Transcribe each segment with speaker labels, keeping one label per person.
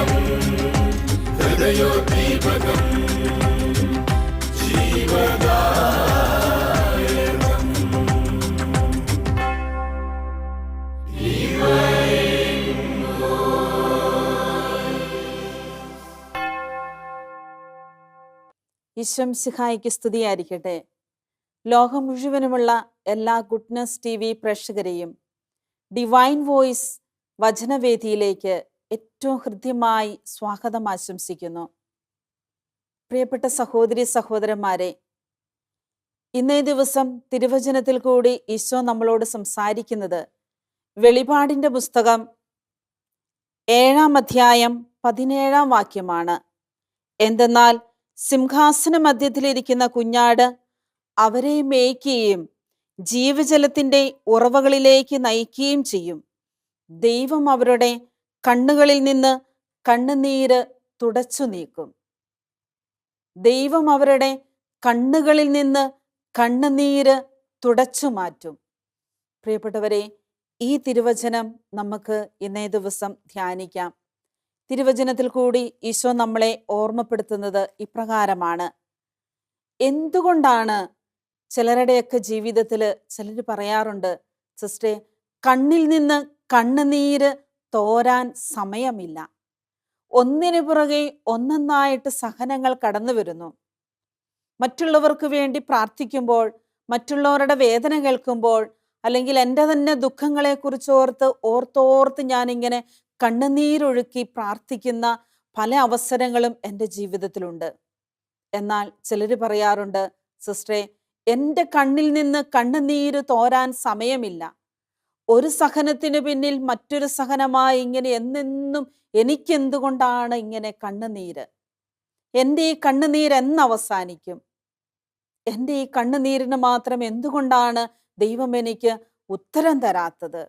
Speaker 1: ദീപകം ഹൃദയോദ്ദീപകം ജീവദാ
Speaker 2: ഈശ്വം സിഹായിക്ക് സ്തുതിയായിരിക്കട്ടെ. ലോകം മുഴുവനുമുള്ള എല്ലാ ഗുഡ്നസ് ടി വി പ്രേക്ഷകരെയും ഡിവൈൻ വോയിസ് വചനവേദിയിലേക്ക് ഏറ്റവും ഹൃദ്യമായി സ്വാഗതം ആശംസിക്കുന്നു. പ്രിയപ്പെട്ട സഹോദരി സഹോദരന്മാരെ ഇന്നേ ദിവസം തിരുവചനത്തിൽ കൂടി ഈശോ നമ്മളോട് സംസാരിക്കുന്നത് വെളിപാടിന്റെ പുസ്തകം ഏഴാം അധ്യായം പതിനേഴാം വാക്യമാണ്. എന്തെന്നാൽ സിംഹാസന മധ്യത്തിലിരിക്കുന്ന കുഞ്ഞാട് അവരെ മേയ്ക്കുകയും ജീവജലത്തിന്റെ ഉറവകളിലേക്ക് നയിക്കുകയും ചെയ്യും. ദൈവം അവരുടെ കണ്ണുകളിൽ നിന്ന് കണ്ണുനീര് തുടച്ചു നീക്കും. ദൈവം അവരുടെ കണ്ണുകളിൽ നിന്ന് കണ്ണുനീര് തുടച്ചു മാറ്റും. പ്രിയപ്പെട്ടവരെ ഈ തിരുവചനം നമുക്ക് ഇന്നേ ദിവസം ധ്യാനിക്കാം. തിരുവചനത്തിൽ കൂടി ഈശോ നമ്മളെ ഓർമ്മപ്പെടുത്തുന്നത് ഇപ്രകാരമാണ്. എന്തുകൊണ്ടാണ് ചിലരുടെയൊക്കെ ജീവിതത്തിൽ ചിലർ പറയാറുണ്ട് സിസ്റ്റേ കണ്ണിൽ നിന്ന് കണ്ണുനീര് തോരാൻ സമയമില്ല. ഒന്നിനു പുറകെ ഒന്നൊന്നായിട്ട് സഹനങ്ങൾ കടന്നു വരുന്നു. മറ്റുള്ളവർക്ക് വേണ്ടി പ്രാർത്ഥിക്കുമ്പോൾ മറ്റുള്ളവരുടെ വേദന കേൾക്കുമ്പോൾ അല്ലെങ്കിൽ എന്റെ തന്നെ ദുഃഖങ്ങളെക്കുറിച്ച് ഓർത്ത് ഓർത്തോർത്ത് ഞാനിങ്ങനെ കണ്ണുനീരൊഴുക്കി പ്രാർത്ഥിക്കുന്ന പല അവസരങ്ങളും എന്റെ ജീവിതത്തിലുണ്ട്. എന്നാൽ ചിലർ പറയാറുണ്ട് സിസ്റ്ററെ എന്റെ കണ്ണിൽ നിന്ന് കണ്ണുനീര് തോരാൻ സമയമില്ല. ഒരു സഹനത്തിന് പിന്നിൽ മറ്റൊരു സഹനമായി ഇങ്ങനെ എന്നെന്നും എനിക്കെന്തുകൊണ്ടാണ് ഇങ്ങനെ കണ്ണുനീര്? എന്റെ ഈ കണ്ണുനീര് എന്നവസാനിക്കും. എന്റെ ഈ കണ്ണുനീരിന് മാത്രം എന്തുകൊണ്ടാണ് ദൈവം എനിക്ക് ഉത്തരം തരാത്തത്?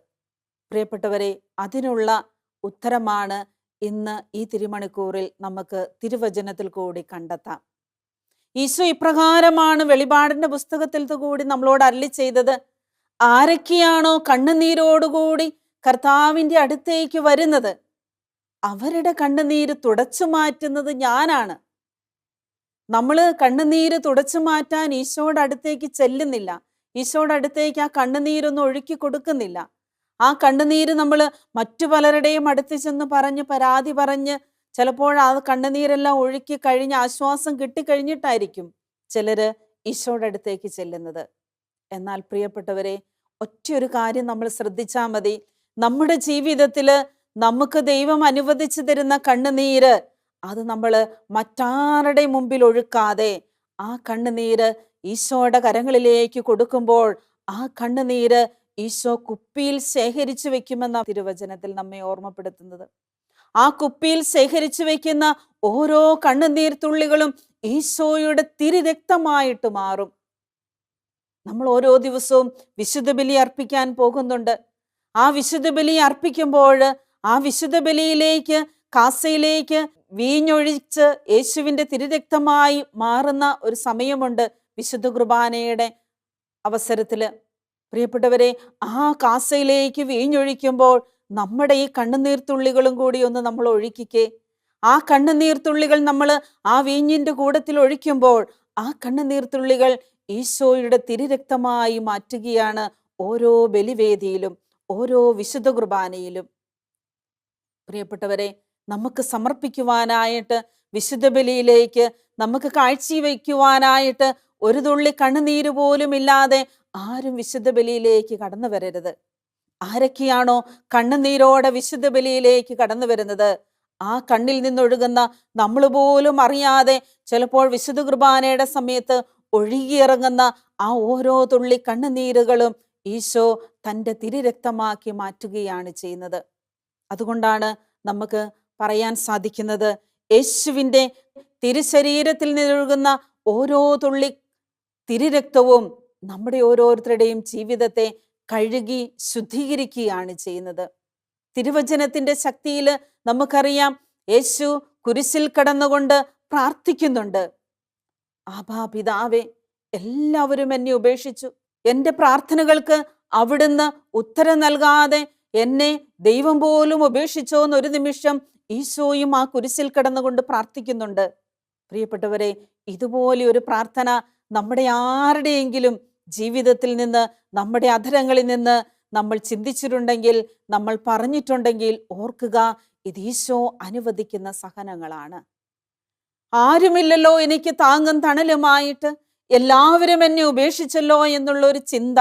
Speaker 2: പ്രിയപ്പെട്ടവരെ അതിനുള്ള ഉത്തരമാണ് ഇന്ന് ഈ തിരുമണിക്കൂറിൽ നമുക്ക് തിരുവചനത്തിൽ കൂടി കണ്ടെത്താം. ഈശോ ഇപ്രകാരമാണ് വെളിപാടിന്റെ പുസ്തകത്തിൽ കൂടി നമ്മളോട് അരളി ചെയ്തത്. ആരൊക്കെയാണോ കണ്ണുനീരോടുകൂടി കർത്താവിന്റെ അടുത്തേക്ക് വരുന്നത്? അവരുടെ കണ്ണുനീര് തുടച്ചു മാറ്റുന്നത് ഞാനാണ്. നമ്മൾ കണ്ണുനീര് തുടച്ചു മാറ്റാൻ ഈശോയുടെ അടുത്തേക്ക് ചെല്ലുന്നില്ല. ഈശോയുടെ അടുത്തേക്ക് ആ കണ്ണുനീരൊന്നും ഒഴുക്കി കൊടുക്കുന്നില്ല. ആ കണ്ണുനീര് നമ്മൾ മറ്റു പലരുടെയും അടുത്ത് ചെന്ന് പറഞ്ഞ് പരാതി പറഞ്ഞ് ചിലപ്പോൾ ആ കണ്ണുനീരെല്ലാം ഒഴുക്കി കഴിഞ്ഞ് ആശ്വാസം കിട്ടിക്കഴിഞ്ഞിട്ടായിരിക്കും ചിലര് ഈശോയുടെ അടുത്തേക്ക് ചെല്ലുന്നത്. എന്നാൽ പ്രിയപ്പെട്ടവരെ ഒറ്റയൊരു കാര്യം നമ്മൾ ശ്രദ്ധിച്ചാൽ മതി. നമ്മുടെ ജീവിതത്തിൽ നമുക്ക് ദൈവം അനുവദിച്ചു തരുന്ന കണ്ണുനീര് അത് നമ്മൾ മറ്റാരുടെ മുമ്പിൽ ഒഴുക്കാതെ ആ കണ്ണുനീര് ഈശോയുടെ കരങ്ങളിലേക്ക് കൊടുക്കുമ്പോൾ ആ കണ്ണുനീര് ഈശോ കുപ്പിയിൽ ശേഖരിച്ചു വെക്കുമെന്ന തിരുവചനത്തിൽ നമ്മെ ഓർമ്മപ്പെടുത്തുന്നത്. ആ കുപ്പിയിൽ ശേഖരിച്ചു വെക്കുന്ന ഓരോ കണ്ണുനീർ തുള്ളികളും ഈശോയുടെ തിരുരക്തമായിട്ട് മാറും. നമ്മൾ ഓരോ ദിവസവും വിശുദ്ധ ബലി അർപ്പിക്കാൻ പോകുന്നുണ്ട്. ആ വിശുദ്ധ ബലി അർപ്പിക്കുമ്പോൾ ആ വിശുദ്ധ ബലിയിലേക്ക് കാസയിലേക്ക് വീഞ്ഞൊഴിച്ച് യേശുവിന്റെ തിരുരക്തമായി മാറുന്ന ഒരു സമയമുണ്ട് വിശുദ്ധ കുർബാനയുടെ അവസരത്തിൽ. പ്രിയപ്പെട്ടവരെ ആ കാസയിലേക്ക് വീഞ്ഞൊഴിക്കുമ്പോൾ നമ്മുടെ ഈ കണ്ണുനീർത്തുള്ളികളും കൂടി ഒന്ന് നമ്മൾ ഒഴുക്കിക്കേ. ആ കണ്ണുനീർത്തുള്ളികൾ നമ്മൾ ആ വീഞ്ഞിന്റെ കൂടത്തിൽ ഒഴിക്കുമ്പോൾ ആ കണ്ണുനീർത്തുള്ളികൾ ഈശോയുടെ തിരുരക്തമായി മാറ്റുകയാണ് ഓരോ ബലിവേദിയിലും ഓരോ വിശുദ്ധ കുർബാനയിലും. പ്രിയപ്പെട്ടവരെ നമുക്ക് സമർപ്പിക്കുവാനായിട്ട് വിശുദ്ധ ബലിയിലേക്ക് നമുക്ക് കാഴ്ചവെക്കുവാനായിട്ട് ഒരു തുള്ളി കണ്ണുനീര് പോലും ഇല്ലാതെ ആരും വിശുദ്ധ ബലിയിലേക്ക് കടന്നു വരരുത്. ആരൊക്കെയാണോ കണ്ണുനീരോടെ വിശുദ്ധ ബലിയിലേക്ക് കടന്നു വരുന്നത്? ആ കണ്ണിൽ നിന്നൊഴുകുന്ന നമ്മൾ പോലും അറിയാതെ ചിലപ്പോൾ വിശുദ്ധ കുർബാനയുടെ സമയത്ത് ഒഴുകിയിറങ്ങുന്ന ആ ഓരോ തുള്ളി കണ്ണുനീരുകളും ഈശോ തന്റെ തിരിരക്തമാക്കി മാറ്റുകയാണ് ചെയ്യുന്നത്. അതുകൊണ്ടാണ് നമുക്ക് പറയാൻ സാധിക്കുന്നത് യേശുവിന്റെ തിരുശരീരത്തിൽ നിന്നൊഴുകുന്ന ഓരോ തുള്ളി തിരിരക്തവും നമ്മുടെ ഓരോരുത്തരുടെയും ജീവിതത്തെ കഴുകി ശുദ്ധീകരിക്കുകയാണ് ചെയ്യുന്നത്. തിരുവചനത്തിന്റെ ശക്തിയിൽ നമുക്കറിയാം യേശു കുരിശിൽ കടന്നുകൊണ്ട് പ്രാർത്ഥിക്കുന്നുണ്ട്. ആഭാ പിതാവേ എല്ലാവരും എന്നെ ഉപേക്ഷിച്ചു. എന്റെ പ്രാർത്ഥനകൾക്ക് അവിടുന്ന് ഉത്തരം നൽകാതെ എന്നെ ദൈവം പോലും ഉപേക്ഷിച്ചോ എന്നൊരു നിമിഷം ഈശോയും ആ കുരിശിൽ കിടന്നുകൊണ്ട് പ്രാർത്ഥിക്കുന്നുണ്ട്. പ്രിയപ്പെട്ടവരെ ഇതുപോലെ ഒരു പ്രാർത്ഥന നമ്മുടെ ആരുടെയെങ്കിലും ജീവിതത്തിൽ നിന്ന് നമ്മുടെ അധരങ്ങളിൽ നിന്ന് നമ്മൾ ചിന്തിച്ചിട്ടുണ്ടെങ്കിൽ നമ്മൾ പറഞ്ഞിട്ടുണ്ടെങ്കിൽ ഓർക്കുക ഇത് ഈശോ അനുവദിക്കുന്ന സഹനങ്ങളാണ്. ആരുമില്ലല്ലോ എനിക്ക് താങ്ങും തണലുമായിട്ട്. എല്ലാവരും എന്നെ ഉപേക്ഷിച്ചല്ലോ എന്നുള്ളൊരു ചിന്ത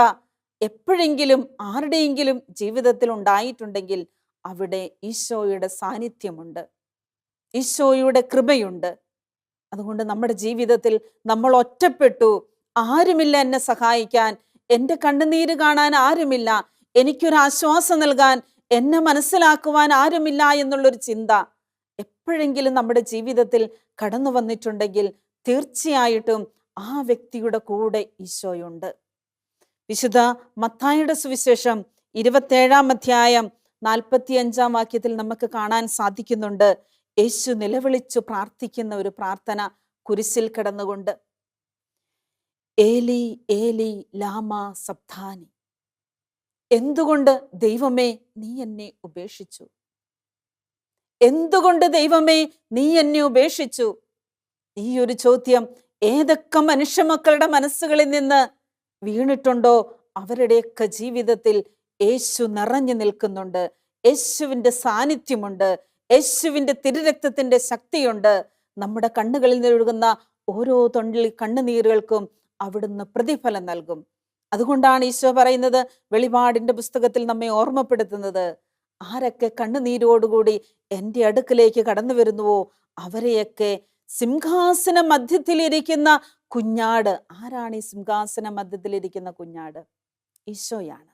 Speaker 2: എപ്പോഴെങ്കിലും ആരുടെയെങ്കിലും ജീവിതത്തിൽ ഉണ്ടായിട്ടുണ്ടെങ്കിൽ അവിടെ ഈശോയുടെ സാന്നിധ്യമുണ്ട്. ഈശോയുടെ കൃപയുണ്ട്. അതുകൊണ്ട് നമ്മുടെ ജീവിതത്തിൽ നമ്മൾ ഒറ്റപ്പെട്ടു. ആരുമില്ല എന്നെ സഹായിക്കാൻ. എന്റെ കണ്ണുനീര് കാണാൻ ആരുമില്ല. എനിക്കൊരു ആശ്വാസം നൽകാൻ. എന്നെ മനസ്സിലാക്കുവാൻ ആരുമില്ല എന്നുള്ളൊരു ചിന്ത. എപ്പോഴെങ്കിലും നമ്മുടെ ജീവിതത്തിൽ കടന്നു വന്നിട്ടുണ്ടെങ്കിൽ തീർച്ചയായിട്ടും ആ വ്യക്തിയുടെ കൂടെ ഈശോയുണ്ട്. വിശുദ്ധ മത്തായുടെ സുവിശേഷം ഇരുപത്തേഴാം അധ്യായം നാൽപ്പത്തിയഞ്ചാം വാക്യത്തിൽ നമുക്ക് കാണാൻ സാധിക്കുന്നുണ്ട്. യേശു നിലവിളിച്ചു പ്രാർത്ഥിക്കുന്ന ഒരു പ്രാർത്ഥന കുരിശിൽ കിടന്നുകൊണ്ട്. ഏലി ഏലി ലാമ സബ്ധാനി. എന്തുകൊണ്ട് ദൈവമേ നീ എന്നെ ഉപേക്ഷിച്ചു? എന്തുകൊണ്ട് ദൈവമേ നീ എന്നെ ഉപേക്ഷിച്ചു? ഈ ഒരു ചോദ്യം ഏതൊക്കെ മനുഷ്യമക്കളുടെ മനസ്സുകളിൽ നിന്ന് വീണിട്ടുണ്ടോ? അവരുടെയൊക്കെ ജീവിതത്തിൽ യേശു നിറഞ്ഞു നിൽക്കുന്നുണ്ട്. യേശുവിന്റെ സാന്നിധ്യമുണ്ട്. യേശുവിന്റെ തിരുരക്തത്തിന്റെ ശക്തിയുണ്ട്. നമ്മുടെ കണ്ണുകളിൽ നിന്നൊഴുകുന്ന ഓരോ തൊണ്ടിൽ കണ്ണുനീരുകൾക്കും അവിടുന്ന് പ്രതിഫലം നൽകും. അതുകൊണ്ടാണ് ഈശോ പറയുന്നത് വെളിപാടിന്റെ പുസ്തകത്തിൽ നമ്മെ ഓർമ്മപ്പെടുത്തുന്നത്. ആരൊക്കെ കണ്ണുനീരോടുകൂടി എന്റെ അടുക്കിലേക്ക് കടന്നു വരുന്നുവോ? അവരെയൊക്കെ സിംഹാസന മധ്യത്തിലിരിക്കുന്ന കുഞ്ഞാട്. ആരാണ് ഈ സിംഹാസന മധ്യത്തിലിരിക്കുന്ന കുഞ്ഞാട്? ഈശോയാണ്.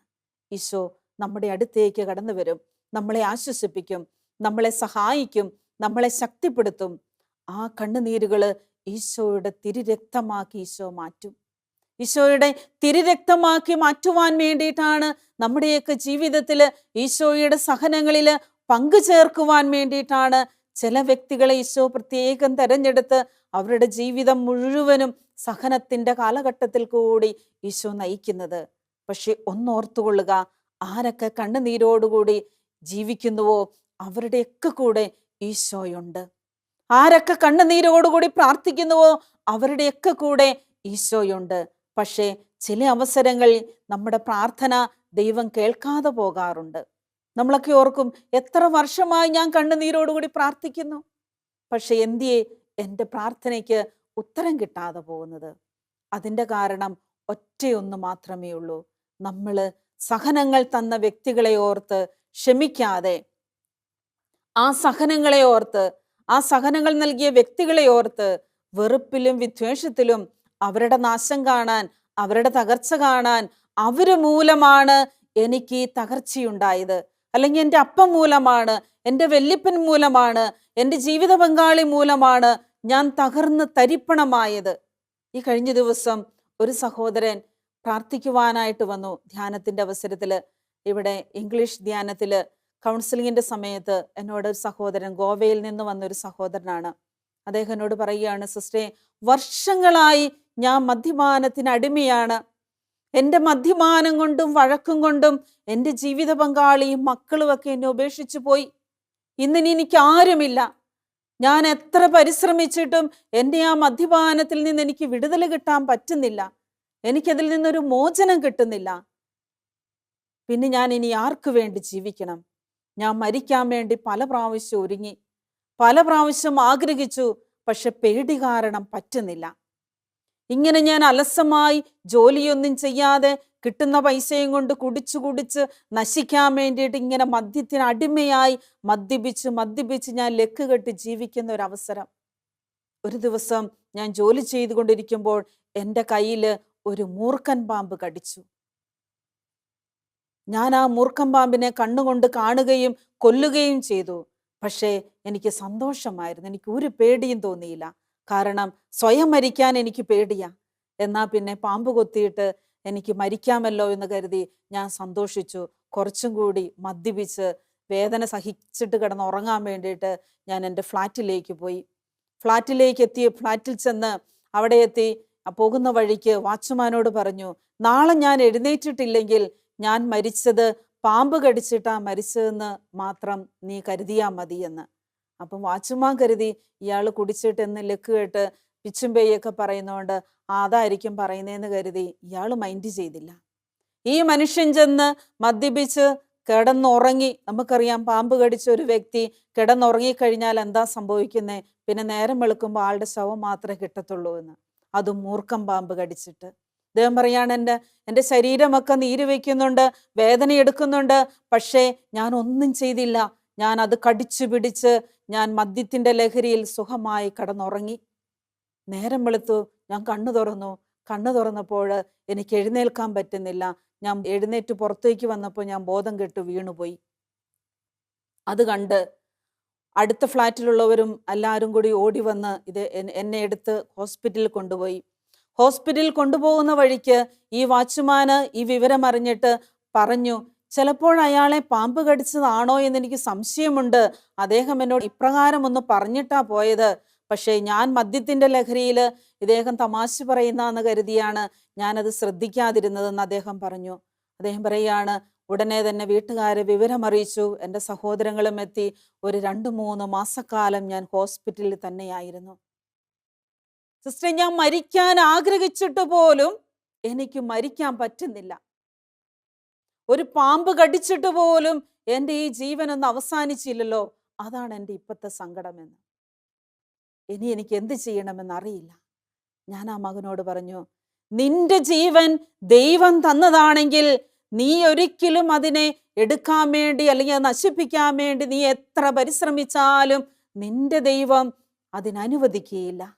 Speaker 2: ഈശോ നമ്മുടെ അടുത്തേക്ക് കടന്നു വരും. നമ്മളെ ആശ്വസിപ്പിക്കും. നമ്മളെ സഹായിക്കും. നമ്മളെ ശക്തിപ്പെടുത്തും. ആ കണ്ണുനീരുകൾ ഈശോയുടെ തിരുരക്തമാക്കി ഈശോ മാറ്റും. ഈശോയുടെ തിരുരക്തമാക്കി മാറ്റുവാൻ വേണ്ടിയിട്ടാണ് നമ്മുടെയൊക്കെ ജീവിതത്തിൽ ഈശോയുടെ സഹനങ്ങളിൽ പങ്കു ചേർക്കുവാൻ വേണ്ടിയിട്ടാണ് ചില വ്യക്തികളെ ഈശോ പ്രത്യേകം തെരഞ്ഞെടുത്ത് അവരുടെ ജീവിതം മുഴുവനും സഹനത്തിന്റെ കാലഘട്ടത്തിൽ കൂടി ഈശോ നയിക്കുന്നത്. പക്ഷെ ഒന്നോർത്തുകൊള്ളുക ആരൊക്കെ കണ്ണുനീരോടുകൂടി ജീവിക്കുന്നുവോ അവരുടെയൊക്കെ കൂടെ ഈശോയുണ്ട്. ആരൊക്കെ കണ്ണുനീരോടുകൂടി പ്രാർത്ഥിക്കുന്നുവോ അവരുടെയൊക്കെ കൂടെ ഈശോയുണ്ട്. പക്ഷേ ചില അവസരങ്ങളിൽ നമ്മുടെ പ്രാർത്ഥന ദൈവം കേൾക്കാതെ പോകാറുണ്ട്. നമ്മളൊക്കെ ഓർക്കും എത്ര വർഷമായി ഞാൻ കണ്ണുനീരോടുകൂടി പ്രാർത്ഥിക്കുന്നു. പക്ഷെ എന്തിയെ എന്റെ പ്രാർത്ഥനയ്ക്ക് ഉത്തരം കിട്ടാതെ പോകുന്നത്? അതിന്റെ കാരണം ഒറ്റയൊന്ന് മാത്രമേ ഉള്ളൂ. നമ്മൾ സഹനങ്ങൾ തന്ന വ്യക്തികളെ ഓർത്ത് ക്ഷമിക്കാതെ ആ സഹനങ്ങളെ ഓർത്ത് ആ സഹനങ്ങൾ നൽകിയ വ്യക്തികളെ ഓർത്ത് വെറുപ്പിലും വിദ്വേഷത്തിലും അവരുടെ നാശം കാണാൻ അവരുടെ തകർച്ച കാണാൻ അവർ മൂലമാണ് എനിക്ക് ഈ തകർച്ചയുണ്ടായത്. അല്ലെങ്കിൽ എന്റെ അപ്പം മൂലമാണ് എന്റെ വെല്ലിപ്പൻ മൂലമാണ് എന്റെ ജീവിത പങ്കാളി മൂലമാണ് ഞാൻ തകർന്ന് തരിപ്പണമായത്. ഈ കഴിഞ്ഞ ദിവസം ഒരു സഹോദരൻ പ്രാർത്ഥിക്കുവാനായിട്ട് വന്നു ധ്യാനത്തിന്റെ അവസരത്തിൽ. ഇവിടെ ഇംഗ്ലീഷ് ധ്യാനത്തിൽ കൗൺസിലിങ്ങിന്റെ സമയത്ത് എന്നോട് ഒരു സഹോദരൻ ഗോവയിൽ നിന്ന് വന്ന ഒരു സഹോദരനാണ്. അദ്ദേഹം എന്നോട് പറയുകയാണ് സിസ്റ്ററെ വർഷങ്ങളായി ഞാൻ മദ്യപാനത്തിന് അടിമയാണ്. എന്റെ മദ്യപാനം കൊണ്ടും വഴക്കും കൊണ്ടും എന്റെ ജീവിത പങ്കാളിയും മക്കളുമൊക്കെ എന്നെ ഉപേക്ഷിച്ചു പോയി. ഇന്നിനി എനിക്ക് ആരുമില്ല. ഞാൻ എത്ര പരിശ്രമിച്ചിട്ടും എന്റെ ആ മദ്യപാനത്തിൽ നിന്ന് എനിക്ക് വിടുതൽ കിട്ടാൻ പറ്റുന്നില്ല. എനിക്കതിൽ നിന്നൊരു മോചനം കിട്ടുന്നില്ല. പിന്നെ ഞാൻ ഇനി ആർക്കു വേണ്ടി ജീവിക്കണം? ഞാൻ മരിക്കാൻ വേണ്ടി പല പ്രാവശ്യം ഒരുങ്ങി. പല പ്രാവശ്യം ആഗ്രഹിച്ചു. പക്ഷെ പേടി കാരണം പറ്റുന്നില്ല. ഇങ്ങനെ ഞാൻ അലസമായി ജോലിയൊന്നും ചെയ്യാതെ കിട്ടുന്ന പൈസയും കൊണ്ട് കുടിച്ചു കുടിച്ച് നശിക്കാൻ വേണ്ടിയിട്ട് ഇങ്ങനെ മദ്യത്തിന് അടിമയായി മദ്യപിച്ച് മദ്യപിച്ച് ഞാൻ ലക്ക് കെട്ടി ജീവിക്കുന്ന ഒരു അവസരം. ഒരു ദിവസം ഞാൻ ജോലി ചെയ്തുകൊണ്ടിരിക്കുമ്പോൾ എന്റെ കയ്യിൽ ഒരു മൂർഖൻ പാമ്പ് കടിച്ചു. ഞാൻ ആ മൂർഖൻ പാമ്പിനെ കണ്ണുകൊണ്ട് കാണുകയും കൊല്ലുകയും ചെയ്തു. പക്ഷേ എനിക്ക് സന്തോഷമായിരുന്നു. എനിക്ക് ഒരു പേടിയും തോന്നിയില്ല. കാരണം സ്വയം മരിക്കാൻ എനിക്ക് പേടിയാ. എന്നാ പിന്നെ പാമ്പ് കൊത്തിയിട്ട് എനിക്ക് മരിക്കാമല്ലോ എന്ന് കരുതി ഞാൻ സന്തോഷിച്ചു. കുറച്ചും കൂടി മദ്യപിച്ച് വേദന സഹിച്ചിട്ട് കിടന്ന് ഉറങ്ങാൻ വേണ്ടിയിട്ട് ഞാൻ എന്റെ ഫ്ലാറ്റിലേക്ക് പോയി. ഫ്ലാറ്റിലേക്ക് എത്തി ഫ്ലാറ്റിൽ ചെന്ന് അവിടെ എത്തി. പോകുന്ന വഴിക്ക് വാച്ച്മാനോട് പറഞ്ഞു നാളെ ഞാൻ എഴുന്നേറ്റിട്ടില്ലെങ്കിൽ ഞാൻ മരിച്ചത് പാമ്പ് കടിച്ചിട്ടാ മരിച്ചതെന്ന് മാത്രം നീ കരുതിയാ മതിയെന്ന്. അപ്പം വാച്ചുമാൻ കരുതി ഇയാൾ കുടിച്ചിട്ട് എന്ന് ലക്ക് കേട്ട് പിച്ചും പെയ്യൊക്കെ പറയുന്നതുകൊണ്ട് അതായിരിക്കും പറയുന്നതെന്ന് കരുതി ഇയാൾ മൈൻഡ് ചെയ്തില്ല. ഈ മനുഷ്യൻ ചെന്ന് മദ്യപിച്ച് കിടന്നുറങ്ങി നമുക്കറിയാം പാമ്പ് കടിച്ച ഒരു വ്യക്തി കിടന്നുറങ്ങിക്കഴിഞ്ഞാൽ എന്താ സംഭവിക്കുന്നത് പിന്നെ നേരം വെളുക്കുമ്പോൾ ആളുടെ ശവം മാത്രമേ കിട്ടത്തുള്ളൂ എന്ന്. അത് മൂർഖം പാമ്പ് കടിച്ചിട്ട്. അദ്ദേഹം പറയാണ് എന്റെ എന്റെ ശരീരമൊക്കെ നീര് വയ്ക്കുന്നുണ്ട് വേദന എടുക്കുന്നുണ്ട് പക്ഷേ ഞാൻ ഒന്നും ചെയ്തില്ല. ഞാൻ അത് കടിച്ചു പിടിച്ച് ഞാൻ മദ്യത്തിന്റെ ലഹരിയിൽ സുഖമായി കടന്നുറങ്ങി. നേരം വെളുത്തു ഞാൻ കണ്ണു തുറന്നു. കണ്ണു തുറന്നപ്പോൾ എനിക്ക് എഴുന്നേൽക്കാൻ പറ്റുന്നില്ല. ഞാൻ എഴുന്നേറ്റ് പുറത്തേക്ക് വന്നപ്പോൾ ഞാൻ ബോധം കെട്ട് വീണുപോയി. അത് കണ്ട് അടുത്ത ഫ്ലാറ്റിലുള്ളവരും എല്ലാവരും കൂടി ഓടി വന്ന് ഇത് എന്നെ എടുത്ത് ഹോസ്പിറ്റലിൽ കൊണ്ടുപോയി. ഹോസ്പിറ്റലിൽ കൊണ്ടുപോകുന്ന വഴിക്ക് ഈ വാച്ച്മാന് ഈ വിവരം അറിഞ്ഞിട്ട് പറഞ്ഞു ചിലപ്പോൾ അയാളെ പാമ്പ് കടിച്ചതാണോ എന്ന് എനിക്ക് സംശയമുണ്ട്. അദ്ദേഹം എന്നോട് ഇപ്രകാരം ഒന്ന് പറഞ്ഞിട്ടാ പോയത്. പക്ഷേ ഞാൻ മദ്യത്തിന്റെ ലഹരിയിൽ ഇദ്ദേഹം തമാശ പറയുന്നതെന്ന് കരുതിയാണ് ഞാനത് ശ്രദ്ധിക്കാതിരുന്നതെന്ന് അദ്ദേഹം പറഞ്ഞു. അദ്ദേഹം പറയുകയാണ് ഉടനെ തന്നെ വീട്ടുകാരെ വിവരമറിയിച്ചു എന്റെ സഹോദരങ്ങളും എത്തി. ഒരു രണ്ട് മൂന്ന് മാസക്കാലം ഞാൻ ഹോസ്പിറ്റലിൽ തന്നെയായിരുന്നു. സിസ്റ്റർ ഞാൻ മരിക്കാൻ ആഗ്രഹിച്ചിട്ട് പോലും എനിക്ക് മരിക്കാൻ പറ്റുന്നില്ല. ഒരു പാമ്പ് കടിച്ചിട്ട് പോലും എന്റെ ഈ ജീവനൊന്നും അവസാനിച്ചില്ലല്ലോ. അതാണ് എന്റെ ഇപ്പോഴത്തെ സങ്കടമെന്ന്. ഇനി എനിക്ക് എന്ത് ചെയ്യണമെന്ന് അറിയില്ല. ഞാൻ ആ മകനോട് പറഞ്ഞു നിന്റെ ജീവൻ ദൈവം തന്നതാണെങ്കിൽ നീ ഒരിക്കലും അതിനെ എടുക്കാൻ വേണ്ടി അല്ലെങ്കിൽ നശിപ്പിക്കാൻ വേണ്ടി നീ എത്ര പരിശ്രമിച്ചാലും നിന്റെ ദൈവം അതിനനുവദിക്കുകയില്ല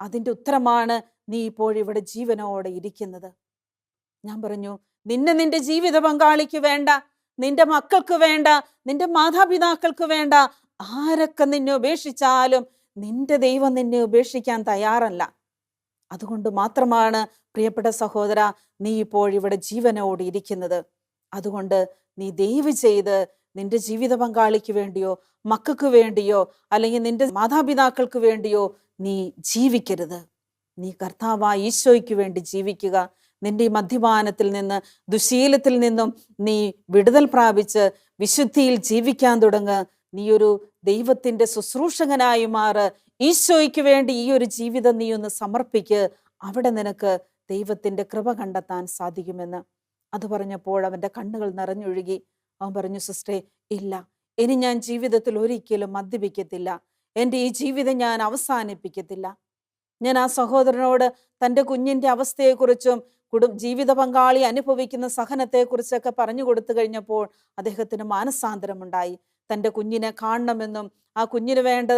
Speaker 2: അതിന്റെ ഉത്തരമാണ് നീ ഇപ്പോഴിവിടെ ജീവനോടെ ഇരിക്കുന്നത്. ഞാൻ പറഞ്ഞു നിന്നെ നിന്റെ ജീവിത പങ്കാളിക്ക് വേണ്ട നിന്റെ മക്കൾക്ക് വേണ്ട നിന്റെ മാതാപിതാക്കൾക്ക് വേണ്ട. ആരൊക്കെ നിന്നെ ഉപേക്ഷിച്ചാലും നിന്റെ ദൈവം നിന്നെ ഉപേക്ഷിക്കാൻ തയ്യാറല്ല. അതുകൊണ്ട് മാത്രമാണ് പ്രിയപ്പെട്ട സഹോദര നീ ഇപ്പോൾ ഇവിടെ ജീവനോട് ഇരിക്കുന്നത്. അതുകൊണ്ട് നീ ദയവ് ചെയ്ത് നിന്റെ ജീവിത പങ്കാളിക്ക് വേണ്ടിയോ മക്കൾക്ക് വേണ്ടിയോ അല്ലെങ്കിൽ നിന്റെ മാതാപിതാക്കൾക്ക് വേണ്ടിയോ നീ ജീവിക്കരുത്. നീ കർത്താവായ ഈശോയ്ക്ക് വേണ്ടി ജീവിക്കുക. നിന്റെ ഈ മദ്യപാനത്തിൽ നിന്ന് ദുശീലത്തിൽ നിന്നും നീ വിടുതൽ പ്രാപിച്ച് വിശുദ്ധിയിൽ ജീവിക്കാൻ തുടങ്ങുക നീ ഒരു ദൈവത്തിന്റെ ശുശ്രൂഷകനായി മാറ്. ഈശോയ്ക്ക് വേണ്ടി ഈ ഒരു ജീവിതം നീ ഒന്ന് സമർപ്പിക്ക്. അവിടെ നിനക്ക് ദൈവത്തിന്റെ കൃപ കണ്ടെത്താൻ സാധിക്കുമെന്ന്. അത് പറഞ്ഞപ്പോൾ അവന്റെ കണ്ണുകൾ നിറഞ്ഞൊഴുകി. അവൻ പറഞ്ഞു സിസ്റ്ററെ ഇല്ല. ഇനി ഞാൻ ജീവിതത്തിൽ ഒരിക്കലും മദ്യപിക്കത്തില്ല. എന്റെ ഈ ജീവിതം ഞാൻ അവസാനിപ്പിക്കത്തില്ല. ഞാൻ ആ സഹോദരനോട് തന്റെ കുഞ്ഞിന്റെ അവസ്ഥയെക്കുറിച്ചും കുടും ജീവിത പങ്കാളി അനുഭവിക്കുന്ന സഹനത്തെക്കുറിച്ചൊക്കെ പറഞ്ഞു കൊടുത്തു കഴിഞ്ഞപ്പോൾ അദ്ദേഹത്തിന് മാനസാന്തരമുണ്ടായി. തന്റെ കുഞ്ഞിനെ കാണണമെന്നും ആ കുഞ്ഞിന് വേണ്ട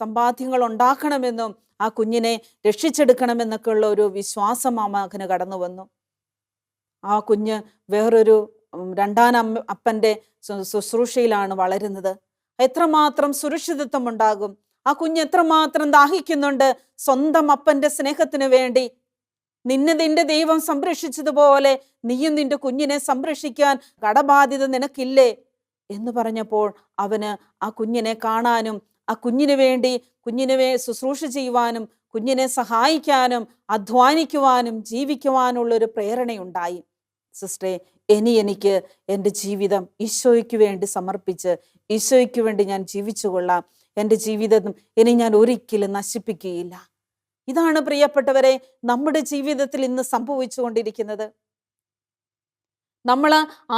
Speaker 2: സമ്പാദ്യങ്ങൾ ഉണ്ടാക്കണമെന്നും ആ കുഞ്ഞിനെ രക്ഷിച്ചെടുക്കണമെന്നൊക്കെ ഉള്ള ഒരു വിശ്വാസം ആ മകന് കടന്നു വന്നു ആ കുഞ്ഞ് വേറൊരു രണ്ടാം അപ്പന്റെ ശുശ്രൂഷയിലാണ് വളരുന്നത്. എത്രമാത്രം സുരക്ഷിതത്വം ഉണ്ടാകും ആ കുഞ്ഞ് എത്രമാത്രം ദാഹിക്കുന്നുണ്ട് സ്വന്തം അപ്പന്റെ സ്നേഹത്തിന് വേണ്ടി നിന്നെ നിന്റെ ദൈവം സംരക്ഷിച്ചതുപോലെ നീയും നിന്റെ കുഞ്ഞിനെ സംരക്ഷിക്കാൻ കടബാധ്യത നിനക്കില്ലേ? എന്ന് പറഞ്ഞപ്പോൾ അവന് ആ കുഞ്ഞിനെ കാണാനും ആ കുഞ്ഞിന് വേണ്ടി കുഞ്ഞിനെ വേ ശുശ്രൂഷ ചെയ്യുവാനും കുഞ്ഞിനെ സഹായിക്കാനും അധ്വാനിക്കുവാനും ജീവിക്കുവാനുള്ള ഒരു പ്രേരണയുണ്ടായി. സിസ്റ്ററെ ഇനി എനിക്ക് എന്റെ ജീവിതം ഈശോയ്ക്ക് വേണ്ടി സമർപ്പിച്ച് ഈശോയ്ക്ക് വേണ്ടി ഞാൻ ജീവിച്ചു കൊള്ളാം എന്റെ ജീവിതം ഇനി ഞാൻ ഒരിക്കലും നശിപ്പിക്കുകയില്ല. ഇതാണ് പ്രിയപ്പെട്ടവരെ നമ്മുടെ ജീവിതത്തിൽ ഇന്ന് സംഭവിച്ചുകൊണ്ടിരിക്കുന്നത്. നമ്മൾ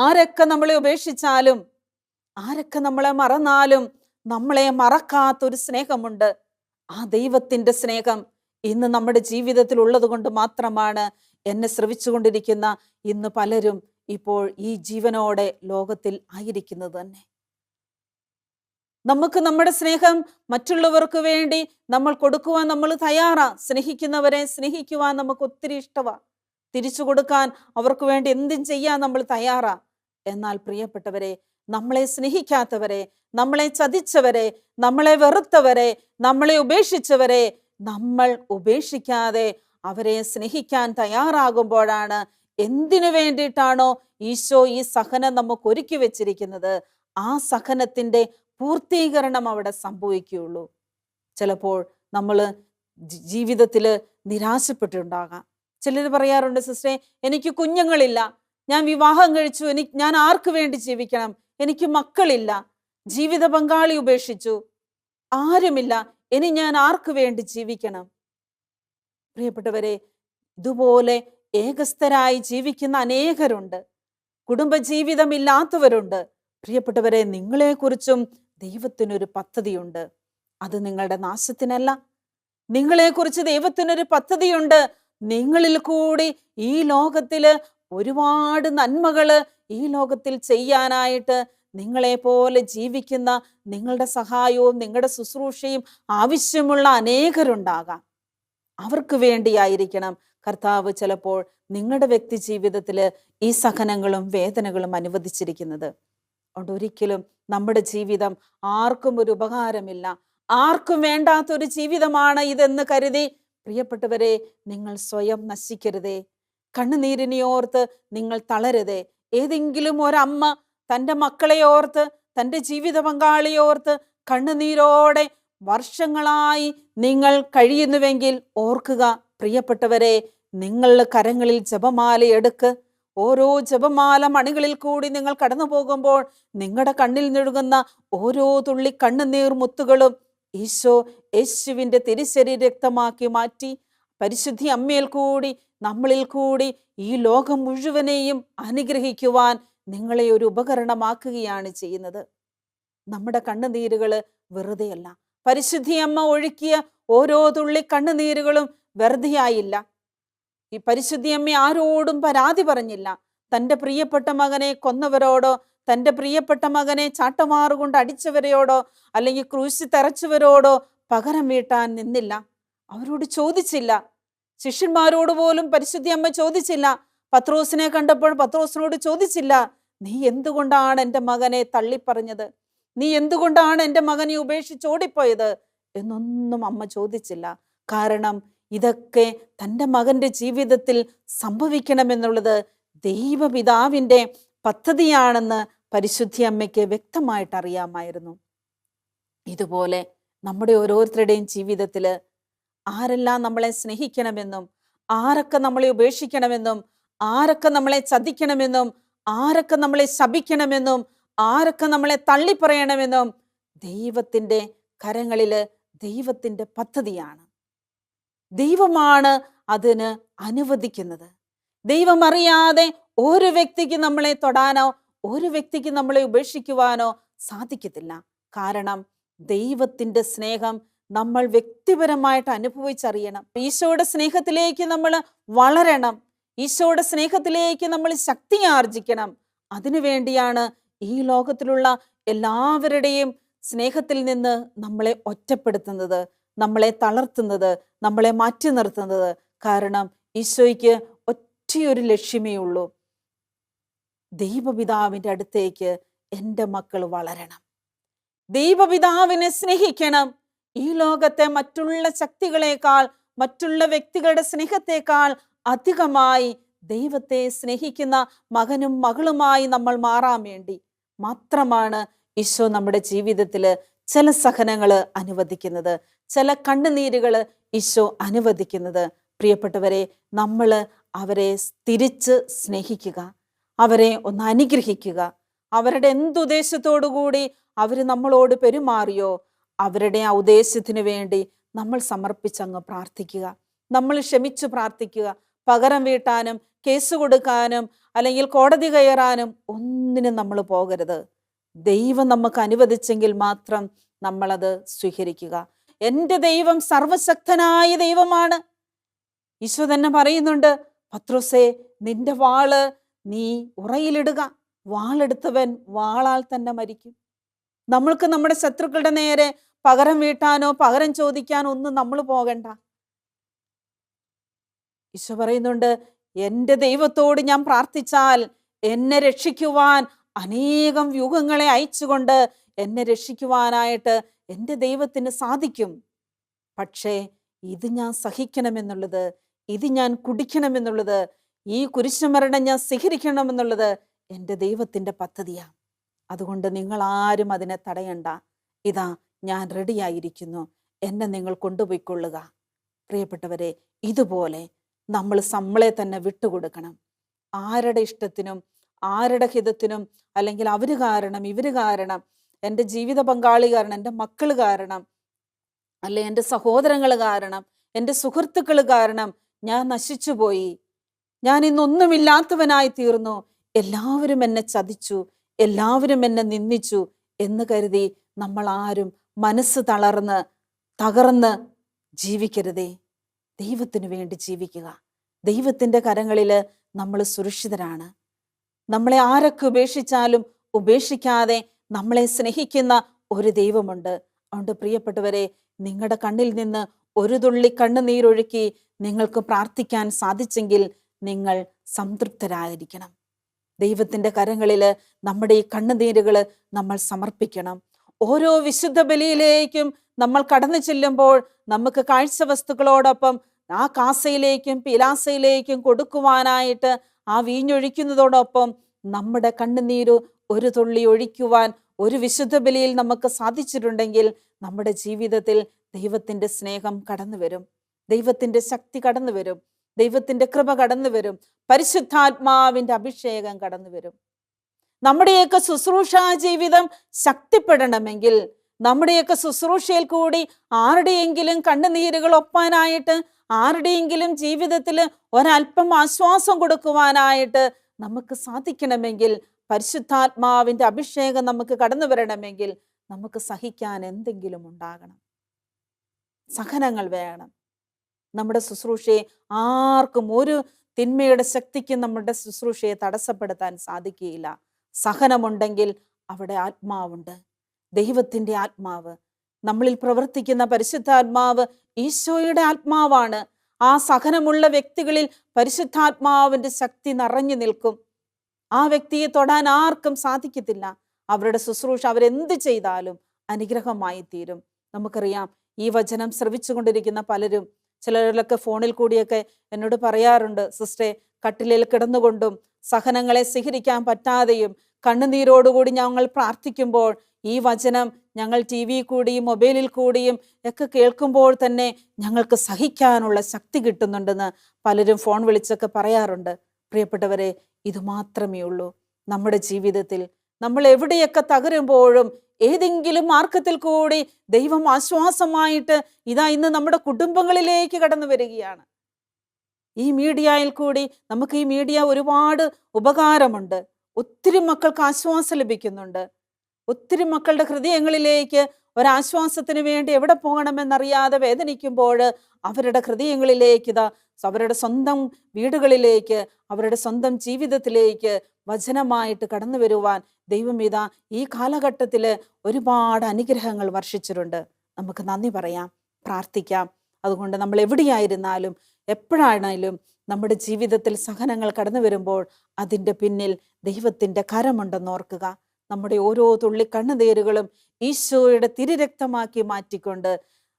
Speaker 2: ആരൊക്കെ നമ്മളെ ഉപേക്ഷിച്ചാലും ആരൊക്കെ നമ്മളെ മറന്നാലും നമ്മളെ മറക്കാത്തൊരു സ്നേഹമുണ്ട്. ആ ദൈവത്തിന്റെ സ്നേഹം ഇന്ന് നമ്മുടെ ജീവിതത്തിൽ ഉള്ളത് കൊണ്ട് മാത്രമാണ് എന്നെ ശ്രവിച്ചുകൊണ്ടിരിക്കുന്ന ഇന്ന് പലരും ഇപ്പോൾ ഈ ജീവനോടെ ലോകത്തിൽ ആയിരിക്കുന്നത് തന്നെ. നമുക്ക് നമ്മുടെ സ്നേഹം മറ്റുള്ളവർക്ക് വേണ്ടി നമ്മൾ കൊടുക്കുവാൻ നമ്മൾ തയ്യാറാ. സ്നേഹിക്കുന്നവരെ സ്നേഹിക്കുവാൻ നമുക്ക് ഒത്തിരി ഇഷ്ടമാണ് തിരിച്ചു കൊടുക്കാൻ അവർക്ക് വേണ്ടി എന്തും ചെയ്യാൻ നമ്മൾ തയ്യാറാ. എന്നാൽ പ്രിയപ്പെട്ടവരെ നമ്മളെ സ്നേഹിക്കാത്തവരെ നമ്മളെ ചതിച്ചവരെ നമ്മളെ വെറുത്തവരെ നമ്മളെ ഉപേക്ഷിച്ചവരെ നമ്മൾ ഉപേക്ഷിക്കാതെ അവരെ സ്നേഹിക്കാൻ തയ്യാറാകുമ്പോഴാണ് എന്തിനു വേണ്ടിയിട്ടാണോ ഈശോ ഈ സഹനം നമുക്ക് ഒരുക്കി വെച്ചിരിക്കുന്നത്? ആ സഹനത്തിന്റെ പൂർത്തീകരണം അവിടെ സംഭവിക്കുകയുള്ളൂ. ചിലപ്പോൾ നമ്മൾ ജീവിതത്തിൽ നിരാശപ്പെട്ടിട്ടുണ്ടാകാം. ചിലർ പറയാറുണ്ട് സിസ്റ്ററെ എനിക്ക് കുഞ്ഞുങ്ങളില്ല. ഞാൻ വിവാഹം കഴിച്ചു. എനിക്ക് ഞാൻ ആർക്ക് വേണ്ടി ജീവിക്കണം? എനിക്ക് മക്കളില്ല. ജീവിത പങ്കാളി ഉപേക്ഷിച്ചു. ആരുമില്ല. ഇനി ഞാൻ ആർക്ക് വേണ്ടി ജീവിക്കണം? പ്രിയപ്പെട്ടവരെ ഇതുപോലെ ഏകസ്ഥരായി ജീവിക്കുന്ന അനേകരുണ്ട്. കുടുംബജീവിതമില്ലാത്തവരുണ്ട്. പ്രിയപ്പെട്ടവരെ നിങ്ങളെക്കുറിച്ചും ദൈവത്തിനൊരു പദ്ധതിയുണ്ട്. അത് നിങ്ങളുടെ നാശത്തിനല്ല. നിങ്ങളെക്കുറിച്ച് ദൈവത്തിനൊരു പദ്ധതിയുണ്ട്. നിങ്ങളിൽ കൂടി ഈ ലോകത്തിൽ ഒരുപാട് നന്മകൾ ഈ ലോകത്തിൽ ചെയ്യാനായിട്ട് നിങ്ങളെ പോലെ ജീവിക്കുന്ന നിങ്ങളുടെ സഹായവും നിങ്ങളുടെ ശുശ്രൂഷയും ആവശ്യമുള്ള അനേകരുണ്ടാകാം. അവർക്ക് വേണ്ടിയായിരിക്കണം കർത്താവ് ചിലപ്പോൾ നിങ്ങളുടെ വ്യക്തി ജീവിതത്തിൽ ഈ സഹനങ്ങളും വേദനകളും അനുവദിച്ചിരിക്കുന്നത്. അതുകൊണ്ട് ഒരിക്കലും നമ്മുടെ ജീവിതം ആർക്കും ഒരു ഉപകാരമില്ല. ആർക്കും വേണ്ടാത്തൊരു ജീവിതമാണ് ഇതെന്ന് കരുതി. പ്രിയപ്പെട്ടവരെ നിങ്ങൾ സ്വയം നശിക്കരുതേ. കണ്ണുനീരിനെ ഓർത്ത് നിങ്ങൾ തളരുതേ ഏതെങ്കിലും ഒരമ്മ തന്റെ മക്കളെ ഓർത്ത് തന്റെ ജീവിത പങ്കാളിയെ ഓർത്ത് കണ്ണുനീരോടെ വർഷങ്ങളായി നിങ്ങൾ കഴിയുന്നുവെങ്കിൽ ഓർക്കുക. പ്രിയപ്പെട്ടവരെ നിങ്ങളുടെ കരങ്ങളിൽ ജപമാല എടുക്ക്. ഓരോ ജപമാല മണികളിൽ കൂടി നിങ്ങൾ കടന്നു പോകുമ്പോൾ നിങ്ങളുടെ കണ്ണിൽ നിഴുകുന്ന ഓരോ തുള്ളി കണ്ണുനീർ മുത്തുകളും ഈശോ യേശുവിന്റെ തിരിശരി രക്തമാക്കി മാറ്റി. പരിശുദ്ധി അമ്മയിൽ കൂടി നമ്മളിൽ കൂടി ഈ ലോകം മുഴുവനെയും അനുഗ്രഹിക്കുവാൻ നിങ്ങളെ ഒരു ഉപകരണമാക്കുകയാണ് ചെയ്യുന്നത്. നമ്മുടെ കണ്ണുനീരുകൾ വെറുതെയല്ല. പരിശുദ്ധി അമ്മ ഒഴുക്കിയ ഓരോ തുള്ളി കണ്ണുനീരുകളും വെറുതെയായില്ല. ഈ പരിശുദ്ധിയമ്മ ആരോടും പരാതി പറഞ്ഞില്ല. തന്റെ പ്രിയപ്പെട്ട മകനെ കൊന്നവരോടോ തന്റെ പ്രിയപ്പെട്ട മകനെ ചാട്ടമാറുകൊണ്ട് അടിച്ചവരെയോടോ അല്ലെങ്കിൽ ക്രൂശി തെറച്ചവരോടോ പകരം വീട്ടാൻ നിന്നില്ല. അവരോട് ചോദിച്ചില്ല. ശിഷ്യന്മാരോട് പോലും പരിശുദ്ധി അമ്മ ചോദിച്ചില്ല. പത്രോസിനെ കണ്ടപ്പോൾ പത്രോസിനോട് ചോദിച്ചില്ല നീ എന്തുകൊണ്ടാണ് എന്റെ മകനെ തള്ളിപ്പറഞ്ഞത്? നീ എന്തുകൊണ്ടാണ് എന്റെ മകനെ ഉപേക്ഷിച്ച് ഓടിപ്പോയത്? എന്നൊന്നും അമ്മ ചോദിച്ചില്ല. കാരണം ഇതൊക്കെ തന്റെ മകന്റെ ജീവിതത്തിൽ സംഭവിക്കണമെന്നുള്ളത് ദൈവപിതാവിന്റെ പദ്ധതിയാണെന്ന് പരിശുദ്ധി അമ്മയ്ക്ക് വ്യക്തമായിട്ട് അറിയാമായിരുന്നു ഇതുപോലെ നമ്മുടെ ഓരോരുത്തരുടെയും ജീവിതത്തിൽ ആരെല്ലാം നമ്മളെ സ്നേഹിക്കണമെന്നും ആരൊക്കെ നമ്മളെ ഉപേക്ഷിക്കണമെന്നും ആരൊക്കെ നമ്മളെ ചതിക്കണമെന്നും ആരൊക്കെ നമ്മളെ ശപിക്കണമെന്നും ആരൊക്കെ നമ്മളെ തള്ളിപ്പറയണമെന്നും ദൈവത്തിന്റെ കരങ്ങളിൽ ദൈവത്തിന്റെ പദ്ധതിയാണ്. ദൈവമാണ് അതിന് അനുവദിക്കുന്നത്. ദൈവം അറിയാതെ ഒരു വ്യക്തിക്ക് നമ്മളെ തൊടാനോ ഒരു വ്യക്തിക്ക് നമ്മളെ ഉപേക്ഷിക്കുവാനോ സാധിക്കത്തില്ല. കാരണം ദൈവത്തിന്റെ സ്നേഹം നമ്മൾ വ്യക്തിപരമായിട്ട് അനുഭവിച്ചറിയണം. ഈശോയുടെ സ്നേഹത്തിലേക്ക് നമ്മൾ വളരണം. ഈശോയുടെ സ്നേഹത്തിലേക്ക് നമ്മൾ ശക്തി ആർജിക്കണം. അതിനു വേണ്ടിയാണ് ഈ ലോകത്തിലുള്ള എല്ലാവരുടെയും സ്നേഹത്തിൽ നിന്ന് നമ്മളെ ഒറ്റപ്പെടുത്തുന്നത്. നമ്മളെ തളർത്തുന്നത് നമ്മളെ മാറ്റി നിർത്തുന്നത് കാരണം ഈശോയ്ക്ക് ഒറ്റയൊരു ലക്ഷ്യമേ ഉള്ളൂ. ദൈവപിതാവിന്റെ അടുത്തേക്ക് എന്റെ മക്കൾ വളരണം. ദൈവപിതാവിനെ സ്നേഹിക്കണം. ഈ ലോകത്തെ മറ്റുള്ള ശക്തികളെക്കാൾ മറ്റുള്ള വ്യക്തികളുടെ സ്നേഹത്തെക്കാൾ അധികമായി ദൈവത്തെ സ്നേഹിക്കുന്ന മകനും മകളുമായി നമ്മൾ മാറാൻ വേണ്ടി മാത്രമാണ് ഈശോ നമ്മുടെ ജീവിതത്തിൽ ചില സഹനങ്ങൾ അനുവദിക്കുന്നത് ചില കണ്ണുനീരുകൾ ഈശോ അനുവദിക്കുന്നത്. പ്രിയപ്പെട്ടവരെ നമ്മൾ അവരെ തിരിച്ച് സ്നേഹിക്കുക അവരെ ഒന്ന് അനുഗ്രഹിക്കുക. അവരുടെ എന്തുദ്ദേശത്തോടു കൂടി അവർ നമ്മളോട് പെരുമാറിയോ അവരുടെ ആ ഉദ്ദേശത്തിന് വേണ്ടി നമ്മൾ സമർപ്പിച്ചങ്ങ് പ്രാർത്ഥിക്കുക. നമ്മൾ ക്ഷമിച്ചു പ്രാർത്ഥിക്കുക. പകരം വീട്ടാനും കേസ് കൊടുക്കാനും അല്ലെങ്കിൽ കോടതി കയറാനും ഒന്നിനും നമ്മൾ പോകരുത്. ദൈവം നമുക്ക് അനുവദിച്ചെങ്കിൽ മാത്രം നമ്മളത് സ്വീകരിക്കുക. എന്റെ ദൈവം സർവശക്തനായ ദൈവമാണ്. ഈശോ തന്നെ പറയുന്നുണ്ട് പത്രോസേ നിന്റെ വാൾ നീ ഉറയിലിടുക. വാളെടുത്തവൻ വാളാൽ തന്നെ മരിക്കും. നമ്മൾക്ക് നമ്മുടെ ശത്രുക്കളുടെ നേരെ പകരം വീട്ടാനോ പകരം ചോദിക്കാനോ ഒന്നും നമ്മൾ പോകണ്ട. ഈശോ പറയുന്നുണ്ട് എന്റെ ദൈവത്തോട് ഞാൻ പ്രാർത്ഥിച്ചാൽ എന്നെ രക്ഷിക്കുവാൻ അനേകം യുഗങ്ങളെ അയച്ചുകൊണ്ട് എന്നെ രക്ഷിക്കുവാനായിട്ട് എന്റെ ദൈവത്തിന് സാധിക്കും. പക്ഷേ ഇത് ഞാൻ സഹിക്കണമെന്നുള്ളത് ഇത് ഞാൻ കുടിക്കണമെന്നുള്ളത് ഈ കുരിശുമരണം ഞാൻ സ്വീകരിക്കണമെന്നുള്ളത് എന്റെ ദൈവത്തിന്റെ പദ്ധതിയാണ് അതുകൊണ്ട് നിങ്ങൾ ആരും അതിനെ തടയണ്ട. ഇതാ ഞാൻ റെഡിയായിരിക്കുന്നു. എന്നെ നിങ്ങൾ കൊണ്ടുപോയിക്കൊള്ളുക. പ്രിയപ്പെട്ടവരെ ഇതുപോലെ നമ്മൾ നമ്മളെ തന്നെ വിട്ടുകൊടുക്കണം. ആരുടെ ഇഷ്ടത്തിനും ആരുടെ ഹിതത്തിനും അല്ലെങ്കിൽ അവർ കാരണം ഇവർ കാരണം എന്റെ ജീവിത പങ്കാളി കാരണം എന്റെ മക്കൾ കാരണം അല്ലെ എന്റെ സഹോദരങ്ങൾ കാരണം എന്റെ സുഹൃത്തുക്കൾ കാരണം ഞാൻ നശിച്ചുപോയി. ഞാൻ ഇന്നൊന്നുമില്ലാത്തവനായി തീർന്നു. എല്ലാവരും എന്നെ ചതിച്ചു. എല്ലാവരും എന്നെ നിന്ദിച്ചു എന്ന് കരുതി നമ്മൾ ആരും മനസ്സ് തളർന്ന് തകർന്ന് ജീവിക്കരുതേ. ദൈവത്തിന് വേണ്ടി ജീവിക്കുക. ദൈവത്തിന്റെ കരങ്ങളിൽ നമ്മൾ സുരക്ഷിതരാണ്. നമ്മളെ ആരൊക്കെ ഉപേക്ഷിച്ചാലും ഉപേക്ഷിക്കാതെ നമ്മളെ സ്നേഹിക്കുന്ന ഒരു ദൈവമുണ്ട്. അതുകൊണ്ട് പ്രിയപ്പെട്ടവരെ നിങ്ങളുടെ കണ്ണിൽ നിന്ന് ഒരു തുള്ളി കണ്ണുനീരൊഴുക്കി നിങ്ങൾക്ക് പ്രാർത്ഥിക്കാൻ സാധിച്ചെങ്കിൽ നിങ്ങൾ സംതൃപ്തരായിരിക്കണം. ദൈവത്തിന്റെ കരങ്ങളിൽ നമ്മുടെ ഈ കണ്ണുനീരുകൾ നമ്മൾ സമർപ്പിക്കണം. ഓരോ വിശുദ്ധ ബലിയിലേക്കും നമ്മൾ കടന്നു ചെല്ലുമ്പോൾ നമുക്ക് കാഴ്ച വസ്തുക്കളോടൊപ്പം ആ കാസയിലേക്കും പിലാസയിലേക്കും കൊടുക്കുവാനായിട്ട് ആ വീഞ്ഞൊഴിക്കുന്നതോടൊപ്പം നമ്മുടെ കണ്ണുനീര് ഒരു തുള്ളി ഒഴിക്കുവാൻ ഒരു വിശുദ്ധ ബലിയിൽ നമുക്ക് സാധിച്ചിട്ടുണ്ടെങ്കിൽ നമ്മുടെ ജീവിതത്തിൽ ദൈവത്തിന്റെ സ്നേഹം കടന്നു വരും. ദൈവത്തിന്റെ ശക്തി കടന്നു വരും. ദൈവത്തിന്റെ കൃപ കടന്നു വരും. പരിശുദ്ധാത്മാവിന്റെ അഭിഷേകം കടന്നു വരും. നമ്മുടെയൊക്കെ ശുശ്രൂഷാ ജീവിതം ശക്തിപ്പെടണമെങ്കിൽ നമ്മുടെയൊക്കെ ശുശ്രൂഷയിൽ കൂടി ആരുടെയെങ്കിലും കണ്ണുനീരുകൾ ഒപ്പാനായിട്ട് ആരുടെയെങ്കിലും ജീവിതത്തിൽ ഒരല്പം ആശ്വാസം കൊടുക്കുവാനായിട്ട് നമുക്ക് സാധിക്കണമെങ്കിൽ പരിശുദ്ധാത്മാവിന്റെ അഭിഷേകം നമുക്ക് കടന്നു വരണമെങ്കിൽ നമുക്ക് സഹിക്കാൻ എന്തെങ്കിലും ഉണ്ടാകണം. സഹനങ്ങൾ വേണം. നമ്മുടെ ശുശ്രൂഷയെ ആർക്കും ഒരു തിന്മയുടെ ശക്തിക്ക് നമ്മുടെ ശുശ്രൂഷയെ തടസ്സപ്പെടുത്താൻ സാധിക്കുകയില്ല. സഹനമുണ്ടെങ്കിൽ അവിടെ ആത്മാവുണ്ട്. ദൈവത്തിന്റെ ആത്മാവ്. നമ്മളിൽ പ്രവർത്തിക്കുന്ന പരിശുദ്ധാത്മാവ് ഈശോയുടെ ആത്മാവാണ്. ആ സഹനമുള്ള വ്യക്തികളിൽ പരിശുദ്ധാത്മാവിന്റെ ശക്തി നിറഞ്ഞു നിൽക്കും. ആ വ്യക്തിയെ തൊടാൻ ആർക്കും സാധിക്കത്തില്ല. അവരുടെ ശുശ്രൂഷ അവരെന്ത് ചെയ്താലും അനുഗ്രഹമായി തീരും. നമുക്കറിയാം ഈ വചനം ശ്രവിച്ചുകൊണ്ടിരിക്കുന്ന പലരും ചിലരിലൊക്കെ ഫോണിൽ കൂടിയൊക്കെ എന്നോട് പറയാറുണ്ട് സിസ്റ്ററെ കട്ടിലിൽ കിടന്നുകൊണ്ടും സഹനങ്ങളെ സ്വീകരിക്കാൻ പറ്റാതെയും കണ്ണുനീരോടുകൂടി ഞങ്ങൾ പ്രാർത്ഥിക്കുമ്പോൾ ഈ വചനം ഞങ്ങൾ ടി വി കൂടിയും മൊബൈലിൽ കൂടിയും ഒക്കെ കേൾക്കുമ്പോൾ തന്നെ ഞങ്ങൾക്ക് സഹിക്കാനുള്ള ശക്തി കിട്ടുന്നുണ്ടെന്ന് പലരും ഫോൺ വിളിച്ചൊക്കെ പറയാറുണ്ട്. പ്രിയപ്പെട്ടവരെ ഇത് മാത്രമേ ഉള്ളൂ. നമ്മുടെ ജീവിതത്തിൽ നമ്മൾ എവിടെയൊക്കെ തകരുമ്പോഴും ഏതെങ്കിലും മാർഗത്തിൽ കൂടി ദൈവം ആശ്വാസമായിട്ട് ഇതാ ഇന്ന് നമ്മുടെ കുടുംബങ്ങളിലേക്ക് കടന്നു വരികയാണ്. ഈ മീഡിയയിൽ കൂടി നമുക്ക് ഈ മീഡിയ ഒരുപാട് ഉപകാരമുണ്ട്. ഒത്തിരി മക്കൾക്ക് ആശ്വാസം ലഭിക്കുന്നുണ്ട്. ഒത്തിരി മക്കളുടെ ഹൃദയങ്ങളിലേക്ക് ഒരാശ്വാസത്തിന് വേണ്ടി എവിടെ പോകണമെന്നറിയാതെ വേദനിക്കുമ്പോൾ അവരുടെ ഹൃദയങ്ങളിലേക്ക് ഇതാ അവരുടെ സ്വന്തം വീടുകളിലേക്ക് അവരുടെ സ്വന്തം ജീവിതത്തിലേക്ക് വചനമായിട്ട് കടന്നു വരുവാൻ ദൈവം ഈ കാലഘട്ടത്തിൽ ഒരുപാട് അനുഗ്രഹങ്ങൾ വർഷിച്ചിട്ടുണ്ട്. നമുക്ക് നന്ദി പറയാം പ്രാർത്ഥിക്കാം. അതുകൊണ്ട് നമ്മൾ എവിടെയായിരുന്നാലും എപ്പോഴാണേലും നമ്മുടെ ജീവിതത്തിൽ സഹനങ്ങൾ കടന്നു വരുമ്പോൾ അതിന്റെ പിന്നിൽ ദൈവത്തിന്റെ കരമുണ്ടെന്ന് ഓർക്കുക. നമ്മുടെ ഓരോ തുള്ളി കണ്ണുനീരുകളും ഈശോയുടെ തിരുരക്തമാക്കി മാറ്റിക്കൊണ്ട്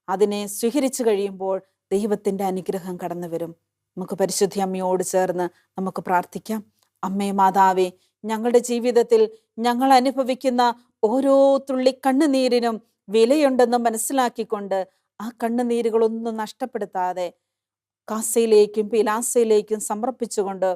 Speaker 2: അതിനെ സ്വീകരിച്ചു കഴിയുമ്പോൾ ദൈവത്തിന്റെ അനുഗ്രഹം കടന്നു വരും നമുക്ക് പരിശുദ്ധി അമ്മയോട് ചേർന്ന് നമുക്ക് പ്രാർത്ഥിക്കാം. അമ്മേ മാതാവേ ഞങ്ങളുടെ ജീവിതത്തിൽ ഞങ്ങൾ അനുഭവിക്കുന്ന ഓരോ തുള്ളി കണ്ണുനീരിനും വിലയുണ്ടെന്ന് മനസ്സിലാക്കിക്കൊണ്ട് ആ കണ്ണുനീരുകളൊന്നും നഷ്ടപ്പെടുത്താതെ കാസയിലേക്കും പിലാസയിലേക്കും സമർപ്പിച്ചുകൊണ്ട്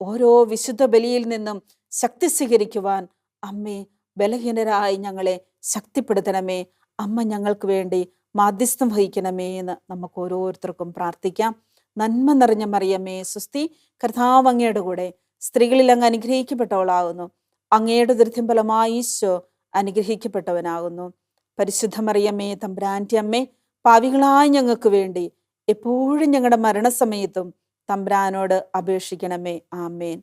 Speaker 2: ഓരോ വിശുദ്ധ ബലിയിൽ നിന്നും ശക്തി സ്വീകരിക്കുവാൻ അമ്മേ ബലഹീനരായി ഞങ്ങളെ ശക്തിപ്പെടുത്തണമേ. അമ്മ ഞങ്ങൾക്ക് വേണ്ടി മാധ്യസ്ഥം വഹിക്കണമേ എന്ന് നമുക്ക് ഓരോരുത്തർക്കും പ്രാർത്ഥിക്കാം. നന്മ നിറഞ്ഞ മറിയമ്മേ സുസ്തി കർത്താവ് അങ്ങയുടെ കൂടെ സ്ത്രീകളിൽ അങ്ങ് അനുഗ്രഹിക്കപ്പെട്ടവളാകുന്നു. അങ്ങയുടെ ദൃഢ്യം ഫലമായി ഈശോ അനുഗ്രഹിക്കപ്പെട്ടവനാകുന്നു. പരിശുദ്ധ മറിയമ്മേ തമ്പ്രാന്റെ അമ്മേ പാവികളായ ഞങ്ങൾക്ക് വേണ്ടി എപ്പോഴും ഞങ്ങളുടെ മരണസമയത്തും തമ്പ്രാനോട് അപേക്ഷിക്കണമേ. ആമേൻ.